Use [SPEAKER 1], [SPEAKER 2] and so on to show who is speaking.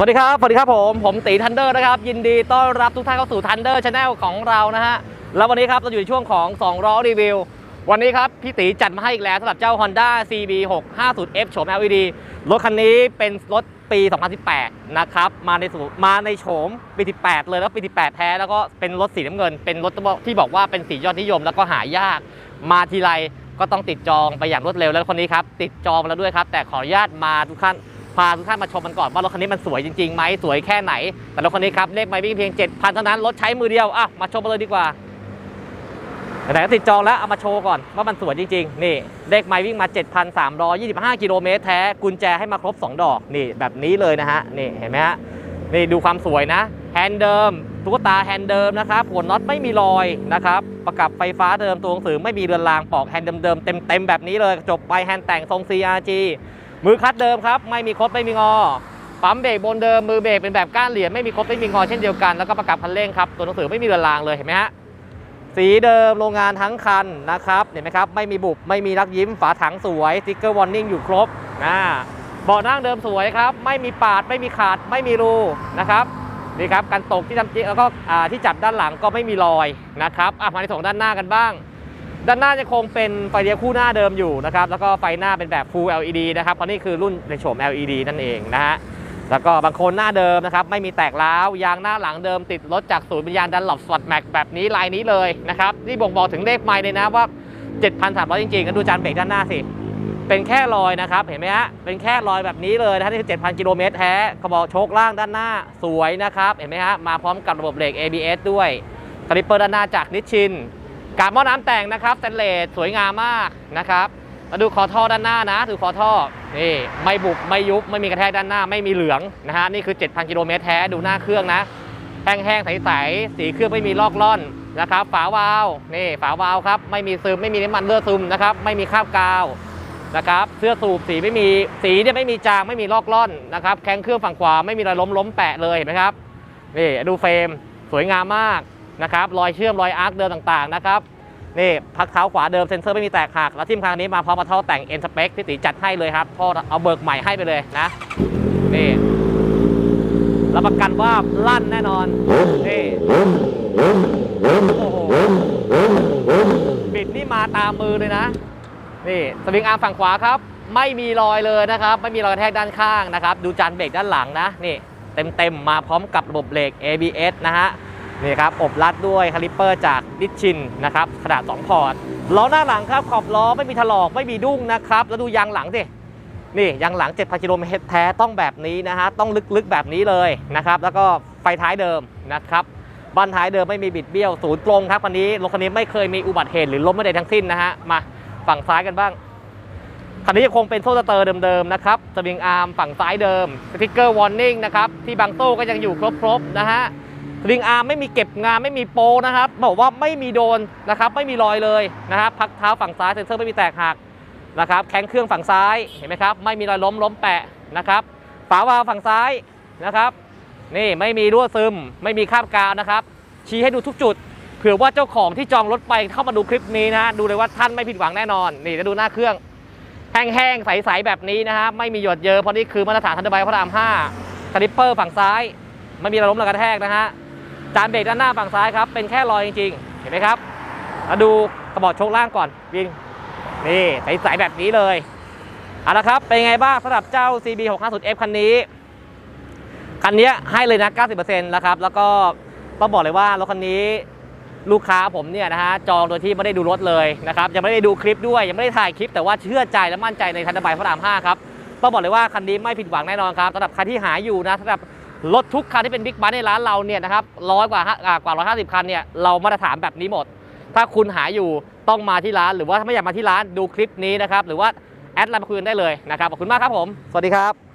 [SPEAKER 1] สวัสดีครับ สวัสดีครับผม ผมตีทันเดอร์นะครับ ยินดีต้อนรับทุกท่านเข้าสู่ทันเดอร์ชาแนลของเรานะฮะ แล้ววันนี้ครับเราอยู่ในช่วงของ2ล้อรีวิว วันนี้ครับพี่ตีจัดมาให้อีกแล้วสำหรับเจ้า Honda CB 650F โฉม LED รถคันนี้เป็นรถปี 2018 นะครับ มาในสูมาในโฉมปี 18 เลยแล้วปี 18 แท้ แล้วก็เป็นรถสีน้ำเงิน เป็นรถที่บอกว่าเป็นสียอดนิยมแล้วก็หายาก มาทีไรก็ต้องติดจองไปอย่างรวดเร็ว แล้วคนนี้ครับติดจองแล้วด้วยครับ แต่ขออนุญาตมาทุกท่าน พาทุกท่านมาชมมันก่อนว่ารถคันนี้มันสวยจริงๆไหมสวยแค่ไหน แต่รถคันนี้ครับเลขไม่วิ่งเพียง 7,000 เท่านั้นรถใช้มือเดียวอะมาชมกันเลยดีกว่าไหนๆก็ติดจองแล้วเอามาโชว์ก่อนว่ามันสวยจริงๆ นี่เลขไม่วิ่งมา 7,325 กิโลเมตรแท้ กุญแจให้มาครบ 2 ดอก นี่แบบนี้เลยนะฮะ นี่เห็นไหมฮะ นี่ดูความสวยนะ แฮนด์เดิม ตุ๊กตาแฮนด์เดิมนะครับหัวน็อตไม่มีรอยนะครับ ประกับไฟฟ้าเดิมตัวหนังสือไม่มีเรือนรางปอกแฮนด์เดิมๆเต็มๆแบบนี้เลย จบไปแฮนด์แต่งทรง CRG มือคัดเดิมครับ ไม่มีคดไม่มีงอ ปั๊มเบรกบนเดิมมือเบรกเป็นแบบก้านเหรียญไม่มีคดไม่มีงอเช่นเดียวกันแล้วก็ประกับคันเร่งครับตัวหนังสือไม่มีเรือนรางเลยเห็นไหมฮะสีเดิมโรงงานทั้งคันนะครับเห็นไหมครับไม่มีบุบไม่มีรักยิ้มฝาถังสวยสติ๊กเกอร์วอร์นิ่งอยู่ครบนะเบาะนั่งเดิมสวยครับ ไม่มีปาดไม่มีขาดไม่มีรูนะครับนี่ครับการตกที่ทำจิแล้วก็ที่จับด้านหลังก็ไม่มีรอยนะครับอะมาในส่วนด้านหน้ากันบ้าง ด้านหน้าจะคงเป็นไฟเลี้ยวคู่หน้าเดิมอยู่นะครับ แล้วก็ไฟหน้าเป็นแบบ Full LED นะครับเพราะนี่คือรุ่นในโฉม LED นั่นเองนะฮะ แล้วก็บางคนหน้าเดิมนะครับ ไม่มีแตกร้าว ยางหน้าหลังเดิมติดรถจากศูนย์บรรยางดันหลบสวัสดแม็กแบบนี้ลายนี้เลยนะครับนี่บ่งบอกถึงเลขไมล์เลยนะว่า 7,300 จริงๆก็ดูจานเบรกด้านหน้าสิ เป็นแค่รอยนะครับ เห็นไหมฮะ เป็นแค่รอยแบบนี้เลยนะฮะนี่คือ7,000 กิโลเมตรแท้กระบอกโชคล่างด้านหน้าสวยนะครับ เห็นไหมฮะ มาพร้อมกับระบบเบรก ABS ด้วยคาลิปเปอร์ด้านหน้าจากนิชชิน กาบหม้อน้ำแต่งนะครับสแตนเลสสวยงามมากนะครับมาดูคอท่อด้านหน้านะดูคอท่อนี่ไม่บุบไม่ยุบไม่มีกระแทกด้านหน้าไม่มีเหลืองนะฮะนี่คือ 7,000 กิโลเมตรแท้ดูหน้าเครื่องนะแห้งๆใสๆสีเครื่องไม่มีลอกล่อนนะครับ ฝาวาล์วนี่ฝาวาล์วครับไม่มีซึมไม่มีน้ำมันเลือดซึมนะครับไม่มีคราบกาวนะครับเสื้อสูบสีไม่มีสีเนี่ยไม่มีจางไม่มีลอกล่อนนะครับแข้งเครื่องฝั่งขวาไม่มีรอยล้มล้มแปะเลยเห็นไหมครับนี่ดูเฟรมสวยงามมาก นะครับรอยเชื่อมรอยอาร์คเดิมต่างๆนะครับนี่พักเท้าขวาเดิมเซ็นเซอร์ไม่มีแตกหักแล้วทิมครั้งนี้มาพร้อมกับท่อแต่ง N Spec พี่ตีจัดให้เลยครับท่อเอาเบิกใหม่ให้ไปเลยนะนี่รับประกันว่าลั่นแน่นอนนี่โอ้โหบิดนี่มาตามมือเลยนะนี่สวิงอาร์มฝั่งขวาครับ ไม่มีรอยเลยนะครับ ไม่มีรอยกระแทกด้านข้างนะครับ ดูจานเบรกด้านหลังนะนี่เต็มๆมาพร้อมกับระบบเบรก ABS นะฮะ นี่ครับอบรัดด้วยคาลิปเปอร์จากดิชชินนะครับขนาด 2 พอร์ตล้อหน้าหลังครับขอบล้อไม่มีถลอกไม่มีดุ้งนะครับ แล้วดูยางหลังสินี่ยางหลัง 7,000กิโลเมตรแท้ต้องแบบนี้นะฮะต้องลึกๆแบบนี้เลยนะครับแล้วก็ไฟท้ายเดิมนะครับบันท้ายเดิมไม่มีบิดเบี้ยวศูนย์ตรงครับคันนี้รถคันนี้ไม่เคยมีอุบัติเหตุหรือล้มไม่ได้ทั้งสิ้นนะฮะมาฝั่งซ้ายกันบ้างคันนี้ยังคงเป็นโซ่สเตอร์เดิมๆนะครับสวิงอาร์มฝั่งซ้ายเดิมสติ๊กเกอร์วอร์นิ่งนะครับที่บางโซ่ก็ยังอยู่ครบๆนะฮะ สวิงอาร์มไม่มีเก็บงานไม่มีโปนะครับบอกว่าไม่มีโดนนะครับไม่มีรอยเลยนะครับพักเท้าฝั่งซ้ายเซนเซอร์ไม่มีแตกหักนะครับแข้งเครื่องฝั่งซ้ายเห็นไหมครับไม่มีรอยล้มล้มแปะนะครับฝาวาลฝั่งซ้ายนะครับนี่ไม่มีรั่วซึม ไม่มีคราบกาวนะครับ ชี้ให้ดูทุกจุด เผื่อว่าเจ้าของที่จองรถไปเข้ามาดูคลิปนี้นะดูเลยว่าท่านไม่ผิดหวังแน่นอน นี่จะดูหน้าเครื่อง แห้งๆใสๆแบบนี้นะฮะไม่มีหยดเยอะเพราะนี่คือมาตรฐานทันเดอร์ไบพระราม5คาลิปเปอร์ฝั่งซ้าย ไม่มีระล้มระกระแทกนะฮะ จานเบรกด้านหน้าฝั่งซ้ายครับ เป็นแค่รอยจริงๆ เห็นไหมครับ มาดูกระบอกโชคล่างก่อนวินนี่ใสๆแบบนี้เลยเอาละครับเป็นไงบ้างสำหรับเจ้า CB 650F คันนี้ คันนี้ให้เลยนะ 90%แล้วครับ แล้วก็ต้องบอกเลยว่ารถคันนี้ลูกค้าผมเนี่ยนะฮะจองโดยที่ไม่ได้ดูรถเลยนะครับยังไม่ได้ดูคลิปด้วยยังไม่ได้ถ่ายคลิป แต่ว่าเชื่อใจและมั่นใจในทันตบายพระราม5ครับต้องบอกเลยว่าคันนี้ไม่ผิดหวังแน่นอนครับสำหรับใครที่หาอยู่นะสำหรับ รถทุกคันที่เป็นบิ๊กบัสในร้านเราเนี่ยนะครับร้อยกว่ากว่าอ่ากว่า150คันเนี่ยเรามาตรฐานแบบนี้หมด ถ้าคุณหาอยู่ต้องมาที่ร้านหรือว่าถ้าไม่อยากมาที่ร้านดูคลิปนี้นะครับหรือว่าแอดไลน์มาคุยกันได้เลยนะครับขอบคุณมากครับผม สวัสดีครับ